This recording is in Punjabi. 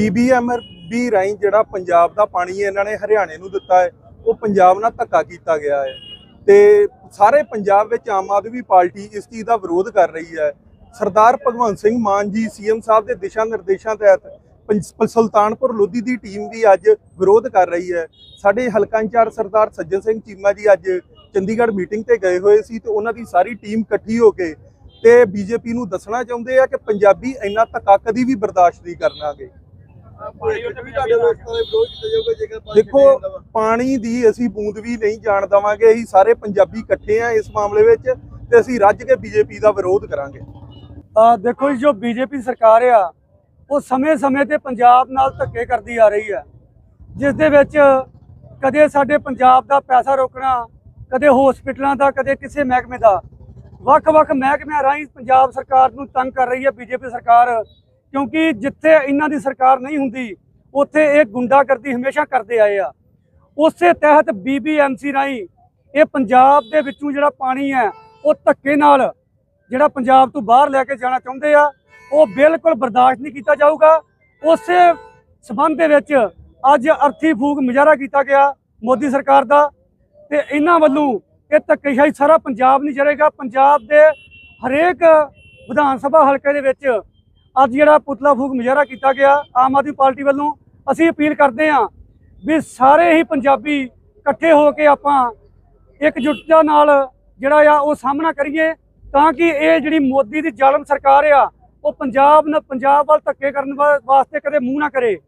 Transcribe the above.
ਬੀਬੀਐਮਬੀ ਰਾਹੀਂ ਜਿਹੜਾ ਪੰਜਾਬ ਦਾ ਪਾਣੀ ਇਹਨਾਂ ਨੇ ਹਰਿਆਣੇ ਨੂੰ ਦਿੱਤਾ ਹੈ, ਉਹ ਪੰਜਾਬ ਨਾਲ ਧੱਕਾ ਕੀਤਾ ਗਿਆ ਹੈ। ਤੇ ਸਾਰੇ ਪੰਜਾਬ ਵਿੱਚ ਆਮ ਆਦਮੀ ਪਾਰਟੀ ਇਸ ਚੀਜ਼ ਦਾ ਵਿਰੋਧ ਕਰ ਰਹੀ ਹੈ। ਸਰਦਾਰ ਭਗਵੰਤ ਸਿੰਘ ਮਾਨ ਜੀ ਸੀਐਮ ਸਾਹਿਬ ਦੇ ਦਿਸ਼ਾ ਨਿਰਦੇਸ਼ਾਂ ਤਹਿਤ ਪੰਜ- ਸੁਲਤਾਨਪੁਰ ਲੋਧੀ ਦੀ ਟੀਮ ਵੀ ਅੱਜ ਵਿਰੋਧ ਕਰ ਰਹੀ ਹੈ। ਸਾਡੇ ਹਲਕਾ ਇੰਚਾਰਜ ਸਰਦਾਰ ਸੱਜਣ ਸਿੰਘ ਚੀਮਾ ਜੀ ਅੱਜ ਚੰਡੀਗੜ੍ਹ ਮੀਟਿੰਗ ਤੇ ਗਏ ਹੋਏ ਸੀ ਤੇ ਉਹਨਾਂ ਦੀ ਸਾਰੀ ਟੀਮ ਇਕੱਠੀ ਹੋ ਕੇ ਤੇ ਬੀਜੇਪੀ ਨੂੰ ਦੱਸਣਾ ਚਾਹੁੰਦੇ ਆ ਕਿ ਪੰਜਾਬੀ ਇੰਨਾ ਧੱਕਾ ਕਦੀ ਵੀ ਬਰਦਾਸ਼ਤ ਨਹੀਂ ਕਰਨਾਗੇ। ਦੇਖੋ ਪਾਣੀ ਦੀ ਅਸੀਂ ਬੂੰਦ ਵੀ ਨਹੀਂ ਜਾਣ ਦੇਵਾਂਗੇ ਅਸੀਂ ਸਾਰੇ ਪੰਜਾਬੀ ਇਕੱਠੇ ਆ ਇਸ ਮਾਮਲੇ ਵਿੱਚ ਤੇ ਅਸੀਂ ਰੱਜ ਕੇ ਬੀਜੇਪੀ ਦਾ ਵਿਰੋਧ ਕਰਾਂਗੇ। ਅ, ਦੇਖੋ ਜੀ ਜੋ ਬੀਜੇਪੀ ਸਰਕਾਰ ਆ ਉਹ ਸਮੇਂ-ਸਮੇਂ ਤੇ ਪੰਜਾਬ ਨਾਲ ਧੱਕੇ ਕਰਦੀ ਆ ਰਹੀ ਹੈ ਜਿਸ ਦੇ ਵਿੱਚ ਕਦੇ ਸਾਡੇ ਪੰਜਾਬ ਦਾ ਪੈਸਾ ਰੋਕਣਾ ਕਦੇ ਹਸਪੀਟਲਾਂ ਦਾ ਕਦੇ ਕਿਸੇ ਮਹਿਕਮੇ ਦਾ ਵੱਖ-ਵੱਖ ਮਹਿਕਮਿਆਂ ਰਾਹੀਂ ਪੰਜਾਬ ਸਰਕਾਰ ਨੂੰ ਤੰਗ ਕਰ ਰਹੀ ਹੈ ਬੀਜੇਪੀ ਸਰਕਾਰ। ਕਿਉਂਕਿ ਜਿੱਥੇ ਇਹਨਾਂ ਦੀ ਸਰਕਾਰ ਨਹੀਂ ਹੁੰਦੀ, ਉੱਥੇ ਇਹ ਗੁੰਡਾਗਰਦੀ ਹਮੇਸ਼ਾ ਕਰਦੇ ਆਏ ਆ। ਉਸੇ ਤਹਿਤ ਬੀਬੀਐਮਸੀ ਰਾਹੀਂ ਇਹ ਪੰਜਾਬ ਦੇ ਵਿੱਚੋਂ ਜਿਹੜਾ ਪਾਣੀ ਹੈ, ਉਹ ਧੱਕੇ ਨਾਲ ਜਿਹੜਾ ਪੰਜਾਬ ਤੋਂ ਬਾਹਰ ਲੈ ਕੇ ਜਾਣਾ ਚਾਹੁੰਦੇ ਆ, ਉਹ ਬਿਲਕੁਲ ਬਰਦਾਸ਼ਤ ਨਹੀਂ ਕੀਤਾ ਜਾਊਗਾ। ਉਸੇ ਸਬੰਧ ਦੇ ਵਿੱਚ ਅੱਜ ਅਰਥੀ ਫੂਕ ਮੁਜ਼ਾਹਰਾ ਕੀਤਾ ਗਿਆ ਮੋਦੀ ਸਰਕਾਰ ਦਾ ਤੇ ਇਹਨਾਂ ਵੱਲੋਂ ਇਹ ਧੱਕੇਸ਼ਾਹੀ ਸਾਰਾ ਪੰਜਾਬ ਨਹੀਂ ਜਰੇਗਾ। ਪੰਜਾਬ ਦੇ ਹਰੇਕ ਵਿਧਾਨ ਸਭਾ ਹਲਕੇ ਦੇ ਵਿੱਚ ਅੱਜ ਜਿਹੜਾ ਪੁਤਲਾ ਫੂਕ ਮੁਜ਼ਾਹਰਾ ਕੀਤਾ ਗਿਆ ਆਮ ਆਦਮੀ ਪਾਰਟੀ ਵੱਲੋਂ, ਅਸੀਂ ਅਪੀਲ ਕਰਦੇ ਹਾਂ ਵੀ ਸਾਰੇ ਹੀ ਪੰਜਾਬੀ ਇਕੱਠੇ ਹੋ ਕੇ ਆਪਾਂ ਇਕਜੁੱਟਤਾ ਨਾਲ ਜਿਹੜਾ ਆ ਉਹ ਸਾਹਮਣਾ ਕਰੀਏ, ਤਾਂ ਕਿ ਇਹ ਜਿਹੜੀ ਮੋਦੀ ਦੀ ਜ਼ਾਲਮ ਸਰਕਾਰ ਆ, ਉਹ ਪੰਜਾਬ ਨਾਲ ਪੰਜਾਬ ਵੱਲ ਧੱਕੇ ਕਰਨ ਵਾ- ਵਾਸਤੇ ਕਦੇ ਮੂੰਹ ਨਾ ਕਰੇ।